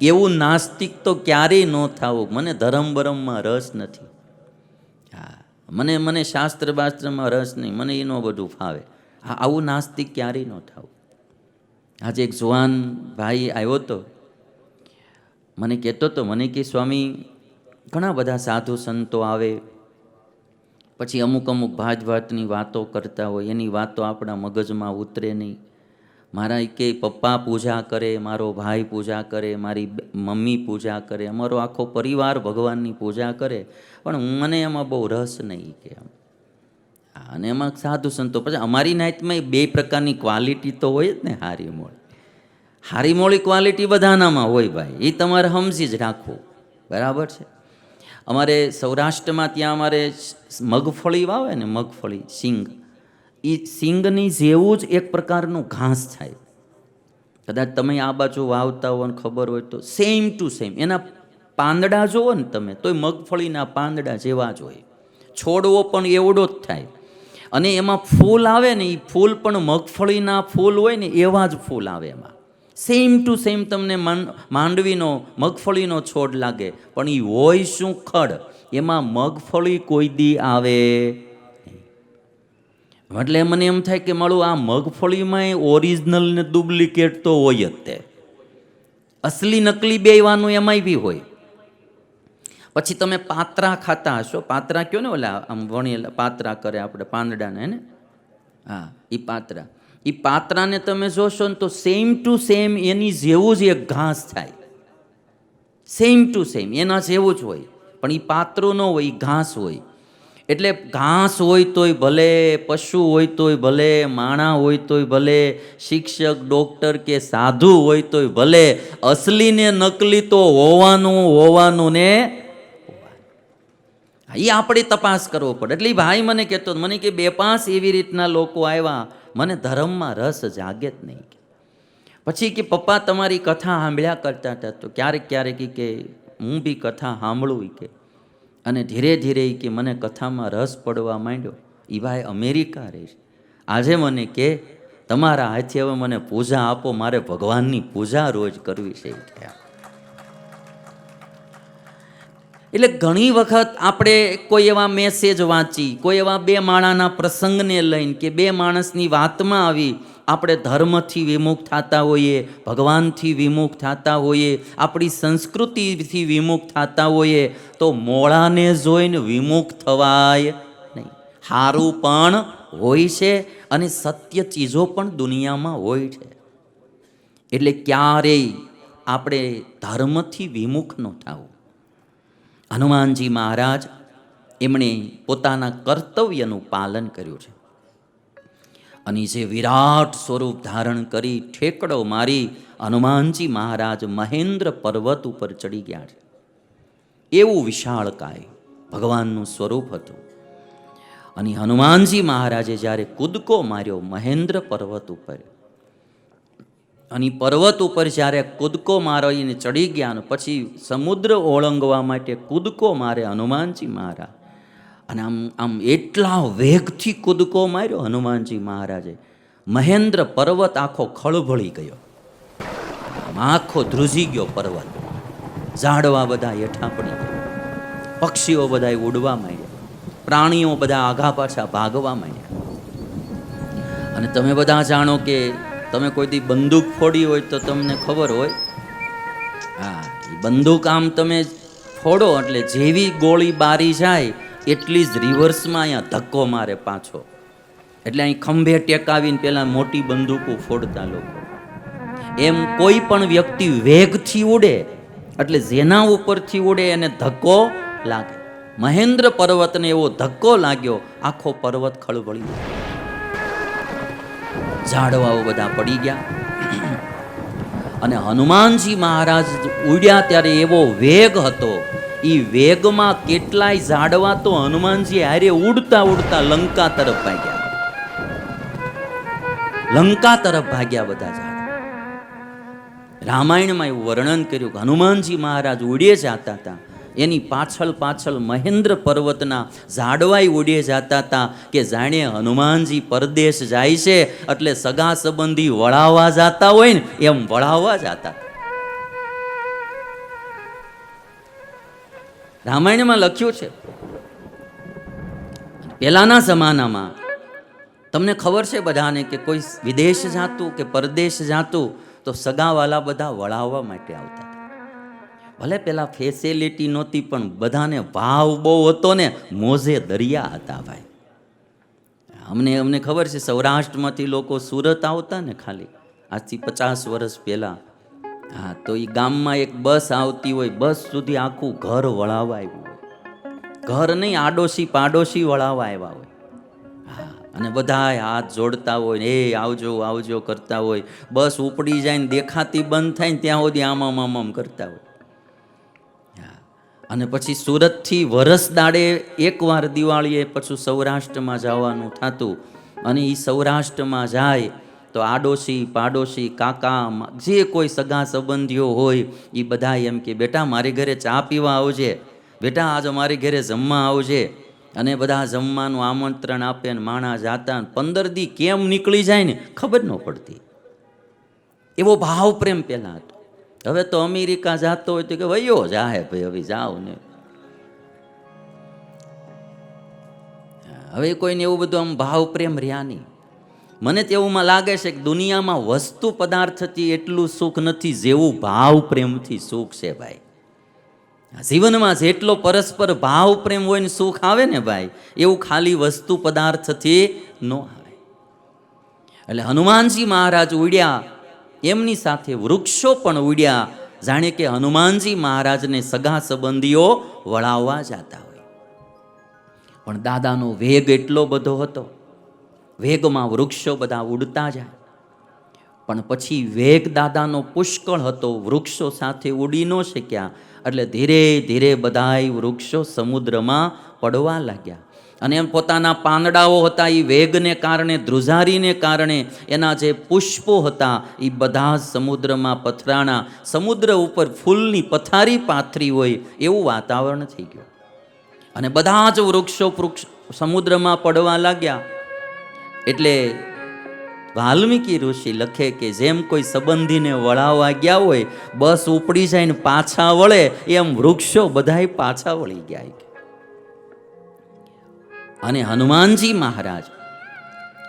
એવું નાસ્તિક તો ક્યારેય ન થવું. મને ધરમ બરમમાં રસ નથી. હા, મને મને શાસ્ત્ર બાસ્ત્રમાં રસ નહીં. મને એનો બધું ફાવે. હા, આવું નાસ્તિક ક્યારેય ન થવું. આજે એક જુવાન ભાઈ આવ્યો તો. મને કહેતો તો, મને કે સ્વામી, ઘણા બધા સાધુ સંતો આવે. પછી અમુક અમુક ભાત ભાતની વાતો કરતા હોય. એની વાતો આપણા મગજમાં ઉતરે નહીં. મારા કે પપ્પા પૂજા કરે, મારો ભાઈ પૂજા કરે, મારી મમ્મી પૂજા કરે, અમારો આખો પરિવાર ભગવાનની પૂજા કરે, પણ મને એમાં બહુ રસ નહીં કે અને એમાં સાધુ સંતો, પછી અમારી નાઇટમાં બે પ્રકારની ક્વોલિટી તો હોય જ ને, હારી મોળી. હારી મોળી ક્વોલિટી બધાનામાં હોય ભાઈ એ તમારે સમજી જ રાખવું, બરાબર છે? અમારે સૌરાષ્ટ્રમાં ત્યાં અમારે મગફળી વાવે ને મગફળી, સિંગ. એ સિંગની જેવું જ એક પ્રકારનું ઘાસ થાય. કદાચ તમે આ બાજુ વાવતા હો ને ખબર હોય તો સેમ ટુ સેમ એના પાંદડા જુઓ ને તમે, તોય મગફળીના પાંદડા જેવા જ હોય. છોડવો પણ એવડો જ થાય. અને એમાં ફૂલ આવે ને એ ફૂલ પણ મગફળીના ફૂલ હોય ને, એવા જ ફૂલ આવે એમાં. સેમ ટુ સેમ તમને માંડ- માંડવીનો, મગફળીનો છોડ લાગે. પણ એ હોય શું ખડ? એમાં મગફળી કોઈ દી આવે? એટલે મને એમ થાય કે મારું આ મગફળીમાં ઓરિજિનલ ને ડુપ્લિકેટ તો હોય જ તે. અસલી નકલી બેવાનું એમાંય બી હોય. પછી તમે પાત્રા ખાતા હશો. પાત્રા કયો ને ઓલા આમ વણેલા, પાત્રા કરે આપણે પાંદડાને ને? હા એ પાત્રા. એ પાત્રાને તમે જોશો ને તો સેમ ટુ સેમ એની જેવું જ એક ઘાસ થાય. સેમ ટુ સેમ એના જેવું જ હોય. પણ એ પાત્રો ન હોય એ ઘાસ હોય. એટલે ઘાસ હોય તોય ભલે, પશુ હોય તોય ભલે, માણા હોય તોય ભલે, શિક્ષક, ડૉક્ટર કે સાધુ હોય તોય ભલે અસલી ને નકલી તો હોવાનું હોવાનું. ને એ આપણે તપાસ કરવો પડે. એટલે ભાઈ મને કહેતો, મને કે બે પાંચ એવી રીતના લોકો આવ્યા, મને ધર્મમાં રસ જાગે જ નહીં પછી કે પપ્પા તમારી કથા સાંભળ્યા કરતા હતા, તો ક્યારેક ક્યારેક કે, હું બી કથા સાંભળું કે. અને ધીરે ધીરે ઈ કે મને કથામાં રસ પડવા માંડ્યો. એ ભાઈ અમેરિકા રહે છે. આજે મને કે, તમારા હાથે હવે મને પૂજા આપો, મારે ભગવાનની પૂજા રોજ કરવી છે. એટલે ઘણી વખત આપણે કોઈ એવા મેસેજ વાંચી, કોઈ એવા બે માણાના પ્રસંગને લઈને કે બે માણસની વાતમાં આવી આપણે ધર્મથી વિમુખ થતા હોઈએ, ભગવાનથી વિમુખ થતા હોઈએ, આપણી સંસ્કૃતિથી વિમુખ થતા હોઈએ, તો મોળાને જોઈને વિમુખ થવાય નહીં. સારું પણ હોય છે અને સત્ય ચીજો પણ દુનિયામાં હોય છે. એટલે ક્યારેય આપણે ધર્મથી વિમુખ ન થવું હનુમાનજી મહારાજ એમણે પોતાના કર્તવ્યનું પાલન કર્યું છે. અને જે વિરાટ સ્વરૂપ ધારણ કરી ઠેકડો મારી હનુમાનજી મહારાજ મહેન્દ્ર પર્વત ઉપર ચડી ગયા છે. એવું વિશાળકાય ભગવાનનું સ્વરૂપ હતું. અને હનુમાનજી મહારાજે જ્યારે કૂદકો માર્યો મહેન્દ્ર પર્વત ઉપર, અને પર્વત ઉપર જ્યારે કૂદકો મારીને ચડી ગયા પછી સમુદ્ર ઓળંગવા માટે કૂદકો મારે હનુમાનજી મહારાજ અને આમ આમ એટલા વેગથી કૂદકો માર્યો હનુમાનજી મહારાજે. મહેન્દ્ર પર્વત આખો ખળભળી ગયો. આખો ધ્રુજી ગયો પર્વત. ઝાડવા બધા હેઠા પડી ગયા. પક્ષીઓ બધા ઉડવા માંડ્યા. પ્રાણીઓ બધા આઘા પાછા ભાગવા માંડ્યા. અને તમે બધા જાણો કે તમે કોઈ દી બંદૂક ફોડી હોય તો તમને ખબર હોય? હા બંદૂક આમ તમે ફોડો એટલે જેવી ગોળી બારી જાય એટલી જ રિવર્સમાં અહીંયા ધક્કો મારે પાછો. એટલે અહીં ખંભે ટેકાવીને પેલા મોટી બંદૂકો ફોડતા લોકો. એમ કોઈ પણ વ્યક્તિ વેગથી ઉડે, એટલે જેના ઉપરથી ઉડે એને ધક્કો લાગે. મહેન્દ્ર પર્વતને એવો ધક્કો લાગ્યો, આખો પર્વત ખળભળી ગયો. ઝાડવાઓ બધા પડી ગયા. અને હનુમાનજી મહારાજ ઉડ્યા ત્યારે એવો વેગ હતો એ વેગમાં કેટલાય ઝાડવા તો હનુમાનજી હારે ઉડતા ઉડતા લંકા તરફ ભાગ્યા. લંકા તરફ ભાગ્યા બધા ઝાડ. રામાયણમાં એવું વર્ણન કર્યું કે હનુમાનજી મહારાજ ઉડે જતા હતા. એની પાછળ પાછળ મહેન્દ્ર પર્વતના ઝાડવાય ઉડે જતા હતા કે જાણે હનુમાનજી પરદેશ જાય છે એટલે સગા સંબંધી વળાવવા જાતા હોય ને એમ વળાવવા જતા હતા. રામાયણમાં લખ્યું છે. પહેલાંના જમાનામાં તમને ખબર છે બધાને કે કોઈ વિદેશ જાતું કે પરદેશ જાતું તો સગાવાલા બધા વળાવવા માટે આવતા ભલે પેલા ફેસિલિટી નહોતી પણ બધાને ભાવ બહુ હતો ને, મોજે દરિયા હતા ભાઈ. અમને અમને ખબર છે સૌરાષ્ટ્રમાંથી લોકો સુરત આવતા ને ખાલી. આજથી પચાસ વર્ષ પહેલાં હા, તો એ ગામમાં એક બસ આવતી હોય, બસ સુધી આખું ઘર વળાવવા આવ્યું હોય. ઘર નહીં આડોશી પાડોશી વળાવવા આવ્યા હોય. હા, અને બધાય હાથ જોડતા હોય ને, એ, આવજો આવજો કરતા હોય. બસ ઉપડી જાય ને, દેખાતી બંધ થાય ને, ત્યાં સુધી આમ આમ કરતા હોય. અને પછી સુરતથી વરસ દાડે એકવાર દિવાળીએ પછી સૌરાષ્ટ્રમાં જવાનું થતું. અને એ સૌરાષ્ટ્રમાં જાય તો આડોશી, પાડોશી કાકા જે કોઈ સગા સંબંધીઓ હોય એ બધા એમ કે, બેટા, મારી ઘરે ચા પીવા આવજે. બેટા આજ મારી ઘરે જમવા આવજે. અને બધા જમવાનું આમંત્રણ આપે ને માણા જાતા પંદર દી કેમ નીકળી જાય ને, ખબર ન પડતી. એવો ભાવ પ્રેમ પહેલાં હતો. હવે તો અમેરિકા જાતો હોય તો કે, વયો જાહે ભાઈ, હવે જાઓ ને. હવે કોઈને એવું બધું આમ ભાવ પ્રેમ રહ્યા નહીં. મને તેવુંમાં લાગે છે કે દુનિયામાં વસ્તુ પદાર્થથી એટલું સુખ નથી જેવું ભાવ પ્રેમથી સુખ છે ભાઈ. જીવનમાં જેટલો પરસ્પર ભાવ પ્રેમ હોય ને સુખ આવે ને ભાઈ, એવું ખાલી વસ્તુ પદાર્થથી ન આવે. એટલે હનુમાનજી મહારાજ ઉડ્યા, એમની સાથે વૃક્ષો પણ ઉડ્યા, જાણે કે હનુમાનજી મહારાજને સગા સંબંધીઓ વળાવવા જતા હોય. પણ દાદાનો વેગ એટલો બધો હતો. વેગમાં વૃક્ષો બધા ઉડતા જાય. પણ પછી વેગ દાદાનો પુષ્કળ હતો, વૃક્ષો સાથે ઉડી ન શક્યા. એટલે ધીરે ધીરે બધાય વૃક્ષો સમુદ્રમાં પડવા લાગ્યા. અને એમ પોતાના પાંદડાઓ હતા એ વેગને કારણે, ધ્રુજારીને કારણે, એના જે પુષ્પો હતા એ બધા સમુદ્રમાં પથરાણા, સમુદ્ર ઉપર ફૂલની પથારી પાથરી હોય એવું વાતાવરણ થઈ ગયું. અને બધા જ વૃક્ષો વૃક્ષ સમુદ્રમાં પડવા લાગ્યા. એટલે વાલ્મીકી ઋષિ લખે કે જેમ કોઈ સંબંધીને વળાવવા ગયા હોય, બસ ઉપડી જાય ને પાછા વળે, એમ વૃક્ષો બધાય પાછા વળી ગયા અને હનુમાનજી મહારાજ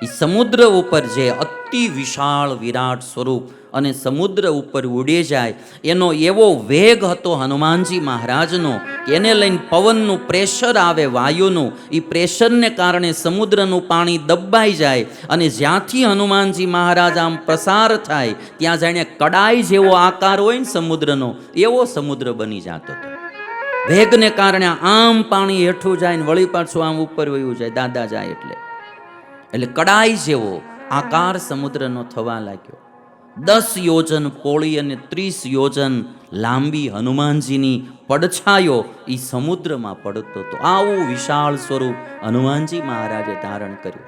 એ સમુદ્ર ઉપર જે અતિ વિશાળ વિરાટ સ્વરૂપ અને સમુદ્ર ઉપર ઉડી જાય, એનો એવો વેગ હતો હનુમાનજી મહારાજનો એને લઈને પવનનું પ્રેશર આવે, વાયુનું એ પ્રેશરને કારણે સમુદ્રનું પાણી દબાઈ જાય અને જ્યાંથી હનુમાનજી મહારાજ આમ પ્રસાર થાય, ત્યાં જાણે કડાઈ જેવો આકાર હોય ને સમુદ્રનો, એવો સમુદ્ર બની જતો હતો. વેગને કારણે આમ પાણી હેઠું જાય ને વળી પાછું આમ ઉપર વયું જાય, દાદા જાય એટલે. એટલે કડાઈ જેવો આકાર સમુદ્રનો થવા લાગ્યો. દસ યોજન પોળી અને ત્રીસ યોજન લાંબી હનુમાનજીની પડછાયો એ સમુદ્રમાં પડતો હતો. આવું વિશાળ સ્વરૂપ હનુમાનજી મહારાજે ધારણ કર્યું.